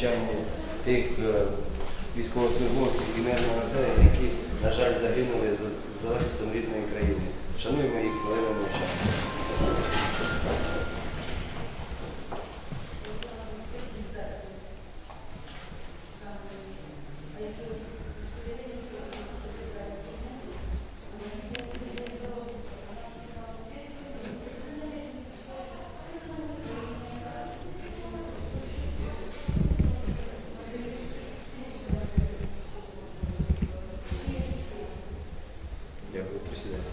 хвилиною тих е, військовослужбовців і мирного населення, які, на жаль, загинули за, за захистом рідної країни. Шануємо їх хвилину мовчання. Дякую, присідайте.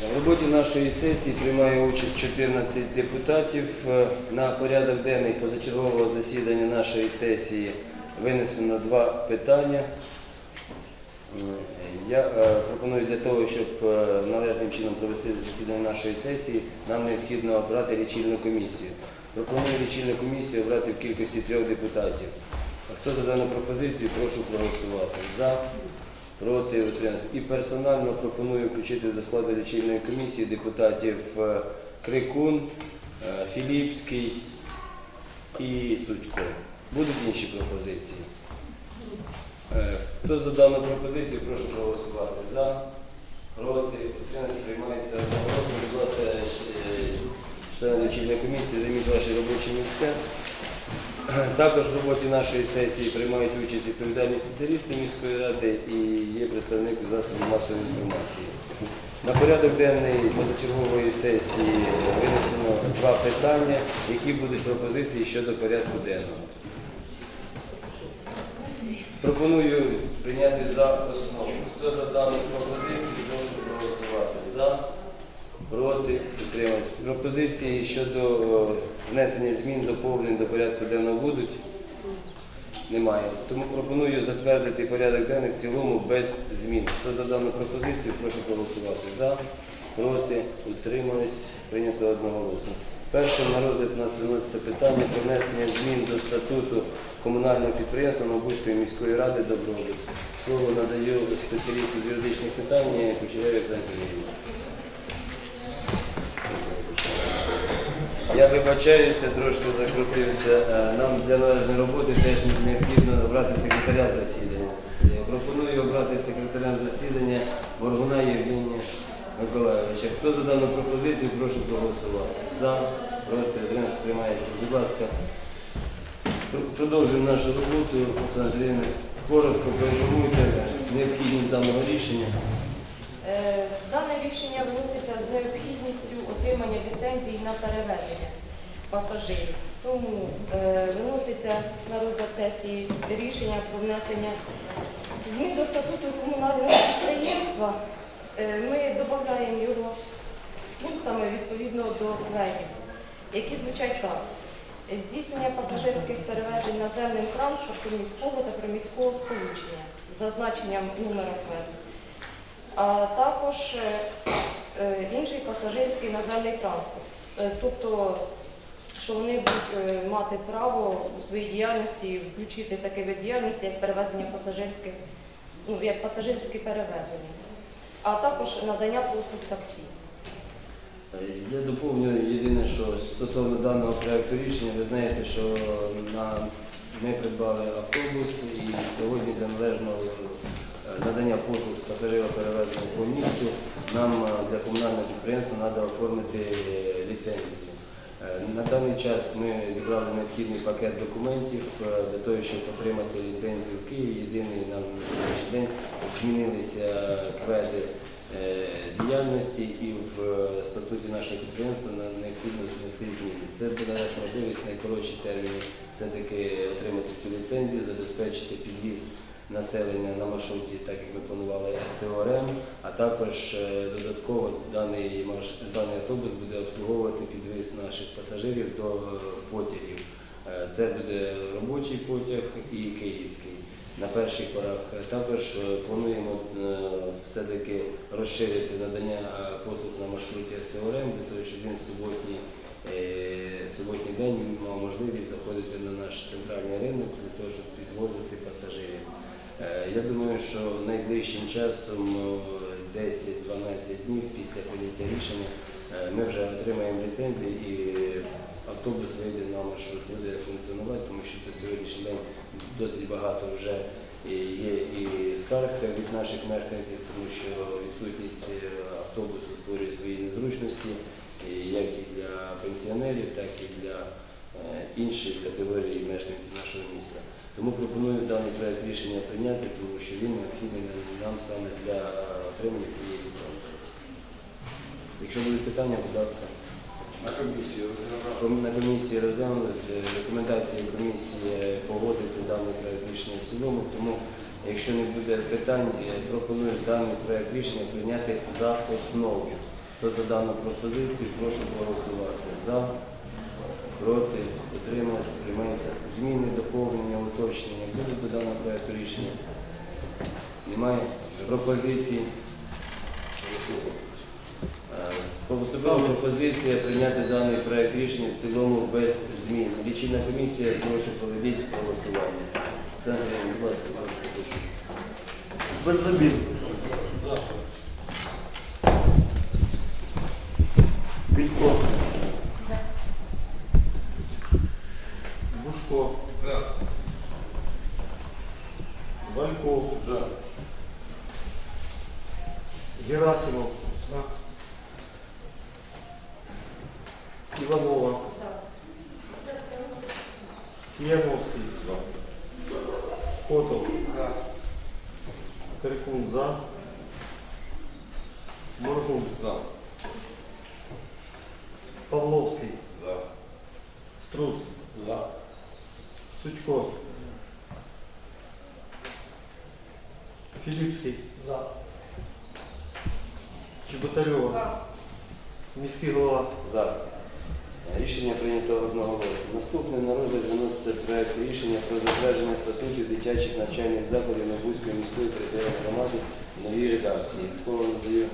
В роботі нашої сесії приймає участь 14 депутатів. Е, На порядок денний позачергового засідання нашої сесії винесено два питання. Я е, пропоную для того, щоб е, належним чином провести засідання нашої сесії, нам необхідно обрати лічильну комісію. Пропоную лічильну комісію обрати в кількості трьох депутатів. Хто за дану пропозицію, прошу проголосувати. За, проти, утримався. І персонально пропоную включити до складу лічильної комісії депутатів е, Крикун, е, Філіпський і Судько. Будуть інші пропозиції? Е, Хто за дану пропозицію, прошу проголосувати. За, проти, утримався, приймається одноголосно. Будь ласка, члени лічильної комісії, займіть ваші робочі місця. Також в роботі нашої сесії приймають участь відповідальні спеціалісти міської ради і є представник засобів масової інформації. На порядок денний позачергової сесії винесено два питання, які будуть пропозиції щодо порядку денного. Пропоную прийняти за основу. Хто за дану пропозицію, прошу проголосувати. За, проти, підтримати. Пропозиції щодо е, внесення змін, доповнень до порядку денного будуть? Немає. Тому пропоную затвердити порядок денний в цілому без змін. Хто за дану пропозицію, прошу проголосувати. За, проти, утримались, прийнято одноголосно. Першим на розгляд у нас виноситься питання про внесення змін до статуту комунального підприємства Новобузької міської ради Добробут. Слово надаю спеціалісту з юридичних питань Кучеряві Оксані. Я вибачаюся, трошки закрутився. Е, Нам для належної роботи теж необхідно обрати секретаря засідання. Я пропоную обрати секретарем засідання Моргуна Євгенія Миколаївича. Хто за дану пропозицію, прошу проголосувати. За, проти, утримався, приймається. Будь ласка, пр- продовжуємо нашу роботу. Оксана Сергіївна, коротко проінформуйте необхідність даного рішення. Рішення вноситься з необхідністю отримання ліцензій на перевезення пасажирів. Тому е, виноситься на розгляд сесії рішення про внесення змін до статуту комунального підприємства. Е, Ми додаємо його пунктами відповідно до кведів, які звучать так. Здійснення пасажирських перевезень наземним транспортом міського та приміського сполучення з зазначенням номера кведу а також е, е, інший пасажирський наземний транспорт. Е, Тобто, що вони будуть мати право у своїй діяльності включити таке вид діяльності, як перевезення пасажирських, ну, як пасажирські перевезення, а також надання послуг таксі. Я доповню єдине, що стосовно даного проекту рішення, ви знаєте, що на, ми придбали автобус і сьогодні для належного надання послуг з пасажироперевезення по місту нам е, для комунального підприємства треба оформити ліцензію. Е, На даний час ми зібрали необхідний пакет документів е, для того, щоб отримати ліцензію в Києві. Єдиний нам на сьогоднішній день змінилися кведи діяльності і в статуті нашого підприємства необхідно внести зміни. Це буде можливість найкоротші терміни все-таки отримати цю ліцензію, забезпечити підвіз населення на маршруті, так як ми планували СТОРМ, а також е, додатково даний, даний автобус буде обслуговувати підвіз наших пасажирів до е, потягів. Е, Це буде робочий потяг і київський на перших порах. Також плануємо все-таки розширити надання послуг на маршруті СТОРМ, для того, щоб він в суботній, е, суботній день мав можливість заходити на наш центральний ринок для того, щоб підвозити пасажирів. Е, Я думаю, що найближчим часом, е, 10-12 днів після прийняття рішення е, ми вже отримаємо ліцензію і автобус вийде на маршрут, буде функціонувати, тому що на сьогоднішній день досить багато вже є і скарг від наших мешканців, тому що відсутність е, автобусу створює свої незручності, як і для пенсіонерів, так і для інших категорій мешканців нашого міста. Тому пропоную даний проект рішення прийняти, тому що він необхідний нам саме для е, отримання цієї ліцензії. Якщо будуть питання, будь ласка. На комісію. На комісії розглянули е, рекомендації комісії погодити даний проект рішення в цілому, тому якщо не буде питань, е, пропоную даний проект рішення прийняти за основу. Хто за дану пропозицію, прошу проголосувати. За, проти, утрималися, приймається. Зміни, доповнення, уточнення будуть до даного проекту рішення? Немає пропозицій? Е, Поступила пропозиція прийняти даний проект рішення в цілому без змін. Лічильна комісія, прошу проведіть голосування. Сергійович, будь ласка, ваша пропозиція. Бензобіл. Білько. Бушко. За. Валько. За. Герасимов. Иванова. Яновский. Котов. За. Карикун за. Моргун. За. Павловский. За. Струс. За. Сучко. Філіпський. За. Чеботарьова. Міський голова. За. Рішення прийнято одноголосно. Наступне на розгляд виноситься проект рішення про затвердження статутів дитячих навчальних закладів Новбузької міської територіальної громади в редакції. Слово надаю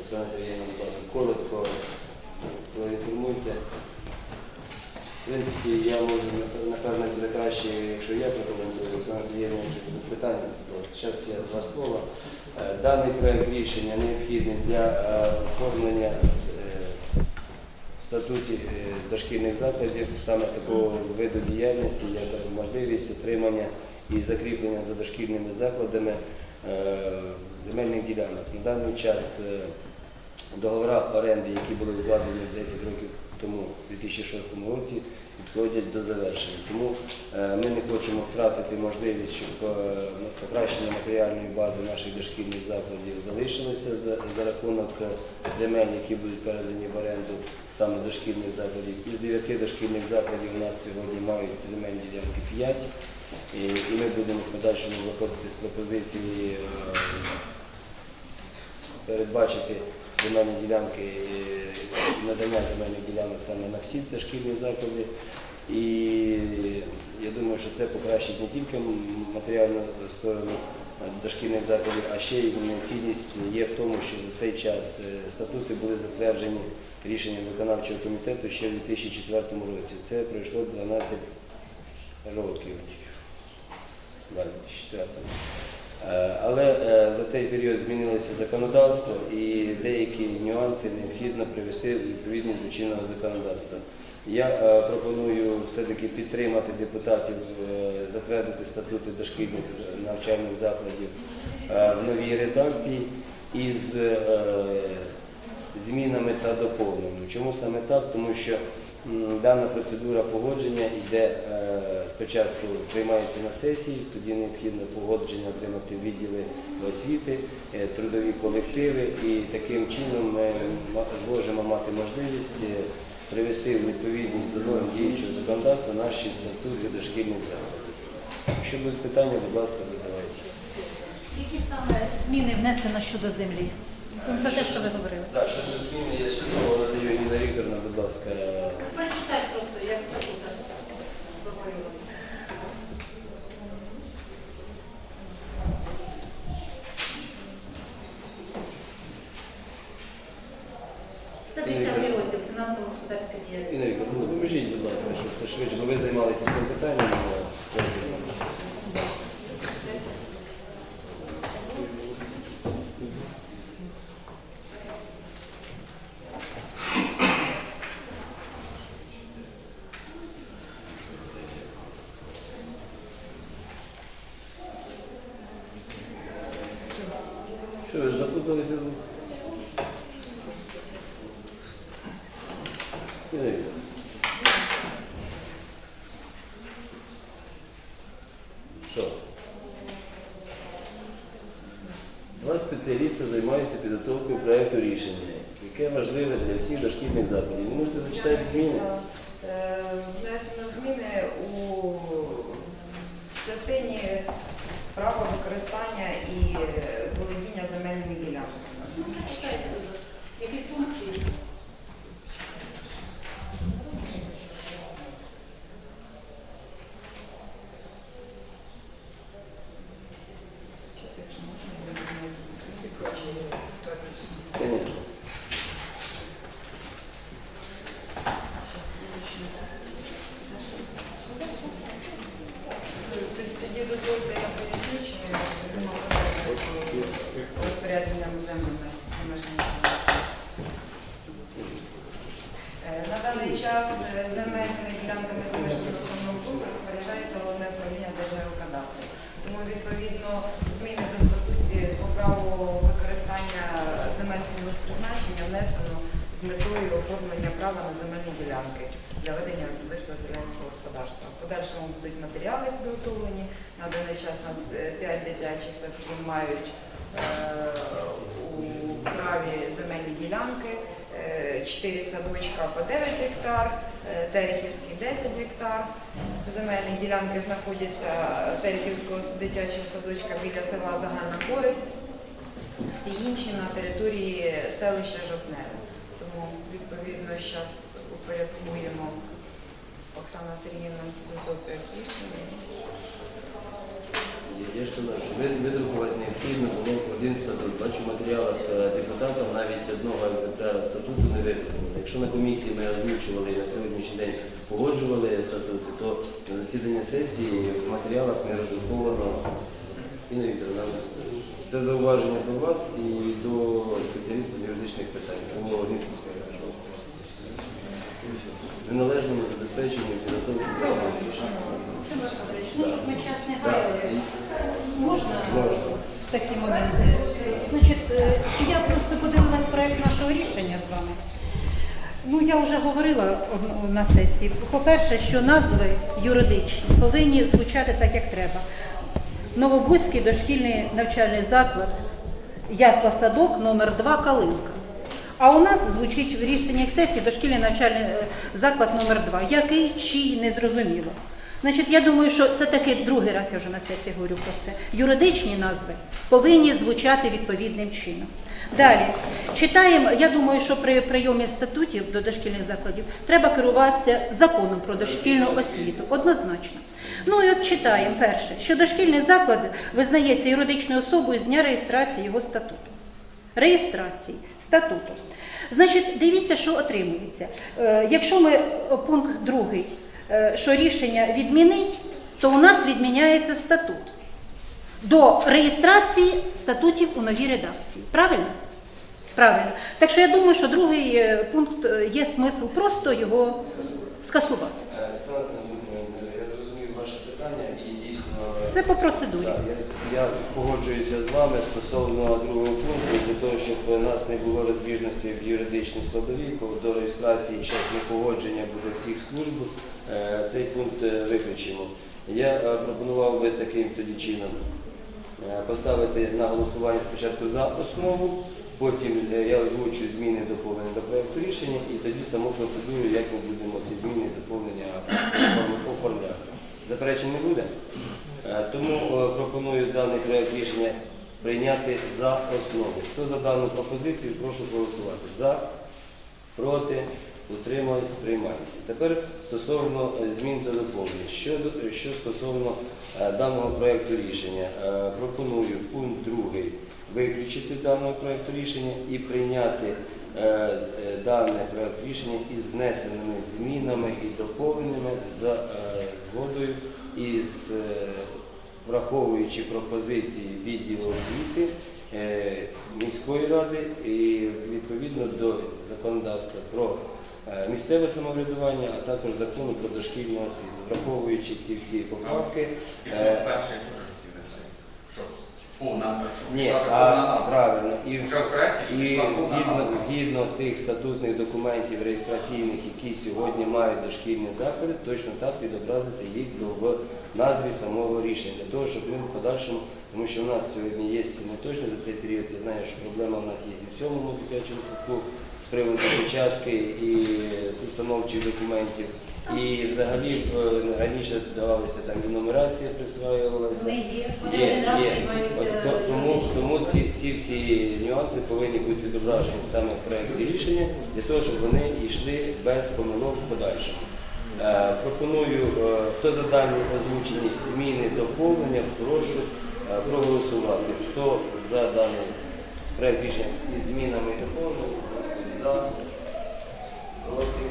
Оксана Сергійовна, будь ласка, коротко проінформуйте. В принципі, я можу, напевно, буде краще, якщо я прокоментую, Оксана Сергійовна, якщо будуть питання. Зараз я два слова. Е, Даний проект рішення необхідний для е, оформлення статуті е, дошкільних закладів саме такого виду діяльності, як можливість отримання і закріплення за дошкільними закладами е, земельних ділянок. На даний час е, договори оренди, які були укладені 10 років тому, у 2006 році, підходять до завершення. Тому е, ми не хочемо втратити можливість, щоб е, покращення матеріальної бази наших дошкільних закладів залишилося за, рахунок е, земель, які будуть передані в оренду саме дошкільних закладів. Із 9 дошкільних закладів у нас сьогодні мають земельні ділянки 5. І, і ми будемо в подальшому виходити з пропозиції передбачити земельні ділянки, е, надання земельних ділянок саме на всі дошкільні заклади. І я думаю, що це покращить не тільки матеріальну сторону дошкільних закладів, а ще й необхідність є в тому, що за цей час е, статути були затверджені рішенням виконавчого комітету ще в 2004 році. Це пройшло 12 років. Да, 2004. Е, Але е, за цей період змінилося законодавство і деякі нюанси необхідно привести в відповідність до чинного законодавства. Я е, пропоную все-таки підтримати депутатів, затвердити статути дошкільних навчальних закладів в новій редакції із змінами та доповненнями. Чому саме так? Тому що дана процедура погодження йде е, спочатку приймається на сесії, тоді необхідно погодження отримати відділи освіти, е, трудові колективи, і таким чином ми зможемо мати можливість е, привести в відповідність до норм діючого законодавства наші статути дошкільних закладів. Якщо будуть питання, будь ласка, задавайте. Які саме зміни внесено щодо землі? Про те, що ви говорили. Так, щодо зміни, я ще слово надаю Ніна Вікторовна, будь ласка. Прочитай просто, як статут сформулювати. Це 10 розділ фінансово-господарська Ніна діяльність. Вікторовна, ну допоможіть, будь ласка, щоб це швидше, бо ви займалися цим питанням. е, Ніна Вікторівна. Що? Два спеціалісти займаються підготовкою проєкту рішення, яке важливе для всіх дошкільних закладів. Ви можете зачитати зміни? Е, Внесено зміни у частині права використання і е, володіння земельними ділянками. Ну, прочитайте, будь ласка. Які функції? Щас, якщо можна, я думаю, Звісно. Тоді- Тоді дозвольте я поясню, що я думала розпорядженням землями за межами. Е, На даний час е, земельними ділянками межами населеного пункту розпоряджається головне управління Держгеокадастру. Тому відповідно зміни до статутів по праву використання земель сільгоспризначення внесено з метою оформлення права на земельні ділянки для ведення особистого селянського господарства. В подальшому будуть матеріали підготовлені. На даний час у нас 5 дитячих садків мають е, у праві земельні ділянки. 4 садочка по 9 гектар, е, Терехівський 10 гектар. Земельні ділянки знаходяться Терехівського дитячого садочка біля села Загальна Користь. Всі інші на території селища Жовтневе. Тому відповідно зараз упорядкуємо Оксана підготовка рішення. Я казав, що ви- видрукувати необхідно було один статут. Бачу в матеріалах е, депутатів навіть одного екземпляра статуту не видрукували. Якщо на комісії ми озвучували і на сьогоднішній день погоджували статути, то на засіданні сесії в матеріалах не роздруковано. Інна Вікторівна, це зауваження до вас і до спеціалістів юридичних питань. Тому не неналежному забезпеченню підготовки ну, щоб ми час не Так, гаяли, і- можна Можна. в такі моменти? Значить, е, я просто подивилась проект нашого рішення з вами. Ну, я вже говорила на сесії. По-перше, що назви юридичні повинні звучати так, як треба. Новобузький дошкільний навчальний заклад, ясла садок номер 2 Калинка. А у нас звучить в рішенні сесії дошкільний навчальний е, заклад номер 2 Який, чий, не зрозуміло. Значить, я думаю, що це таки другий раз я вже на сесії говорю про це. Юридичні назви повинні звучати відповідним чином. Далі читаємо. Я думаю, що при прийомі статутів до дошкільних закладів треба керуватися законом про дошкільну освіту. Однозначно. Ну і от читаємо перше, що дошкільний заклад визнається юридичною особою з дня реєстрації його статуту реєстрації статуту. Значить, дивіться, що отримується. Е, Якщо ми е, пункт другий, що рішення відмінить, то у нас відміняється статут до реєстрації статутів у новій редакції. Правильно? Правильно. Так що я думаю, що другий е, пункт е, є смисл просто його скасувати. Е, Ска- е, Я зрозумів ваше питання і дійсно е, Це по процедурі. так, я, я погоджуюся з вами стосовно другого пункту, для того, щоб у нас не було розбіжності в юридичній складовій, коли до реєстрації час непогодження буде всіх служб, е, цей пункт е, виключимо. Я е, пропонував би таким тоді чином поставити на голосування спочатку за основу, потім я озвучу зміни доповнення до проекту рішення і тоді саму процедуру, як ми будемо ці зміни доповнення оформляти. Заперечень не буде? Е, Тому е, пропоную даний проект рішення прийняти за основу. Хто за дану пропозицію, прошу голосувати. За, проти, утримались, приймається. Тепер стосовно е, змін та доповнень. Що, що стосовно даного проекту рішення, пропоную пункт 2 виключити даного проекту рішення і прийняти дане проект рішення із внесеними змінами і доповненнями за згодою із враховуючи пропозиції відділу освіти е, міської ради і відповідно до законодавства про е, місцеве самоврядування, а також закону про дошкільну освіту, враховуючи ці всі поправки. е? Повна, Ні, а правильно. І, в і згідно, згідно тих статутних документів реєстраційних, які сьогодні мають дошкільні заклади, точно так відобразити їх до в назві самого рішення, для того, щоб він в подальшому, тому що в нас сьогодні є неточно за цей період. Я знаю, що проблема в нас є і в цьому дитячому садку з приводу печатки і з установчих документів. І взагалі е, раніше давалися там і нумерація присваювалася. Є, Є, От Тому, тому ці, ці всі нюанси повинні бути відображені саме в проєкті рішення, для того, щоб вони йшли без помилок в подальшому. Е, пропоную, е, хто за дані озвучені зміни доповнення, прошу е, проголосувати. Хто за даний проєкт рішення із змінами і доповненнями, за, проти,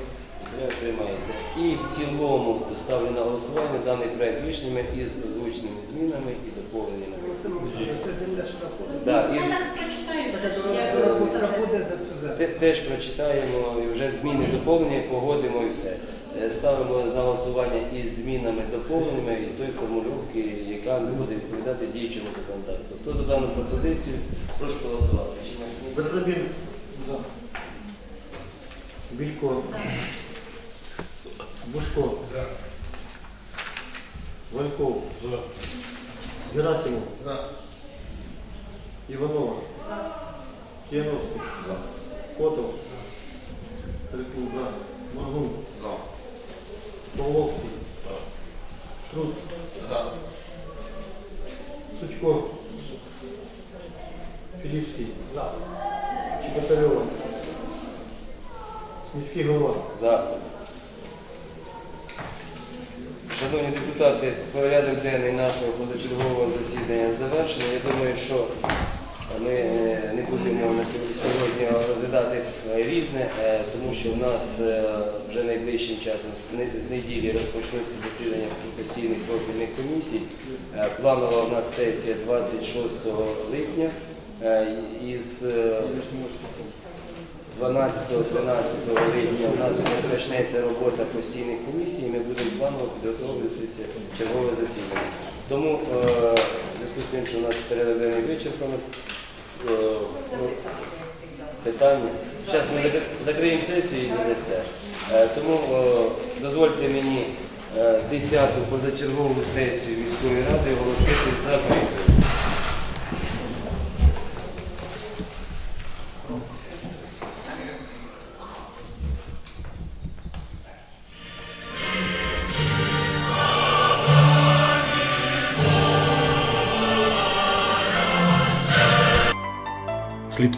утримався, приймається. І в цілому ставлю на голосування даний проєкт рішення із озвученими змінами і доповненнями. Да, із, теж прочитаємо і вже зміни доповнення, погодимо і все. Е, Ставимо на голосування із змінами доповненнями і тої формулювки, яка не буде відповідати діючому законодавству. Хто за дану пропозицію, прошу голосувати. Березабін. Білько. Бушко. Вальков. Герасимов. Іванова. Кияновський. Котов. Крикун. За. Магун. Труд. Сучко. Філіпський. Чеботарьова. Міський голова. За. Шановні депутати, порядок денний нашого позачергового засідання завершено. Я думаю, що ми е, не будемо сьогодні розглядати е, різне, е, тому що в нас вже найближчим часом з неділі розпочнуться засідання постійних профільних комісій. Планова в нас сесія 26 липня. Із е, 12-13 липня у нас розпочнеться робота постійних комісій, і ми будемо планово підготовлюватися чергове засідання. Тому зв'язку з тим, що у нас перерив денний вичерпано, ну, питання. Зараз ми закриємо сесію і задасте. Е, Тому е, дозвольте мені е, 10-ту позачергову сесію міської ради оголосити закритою.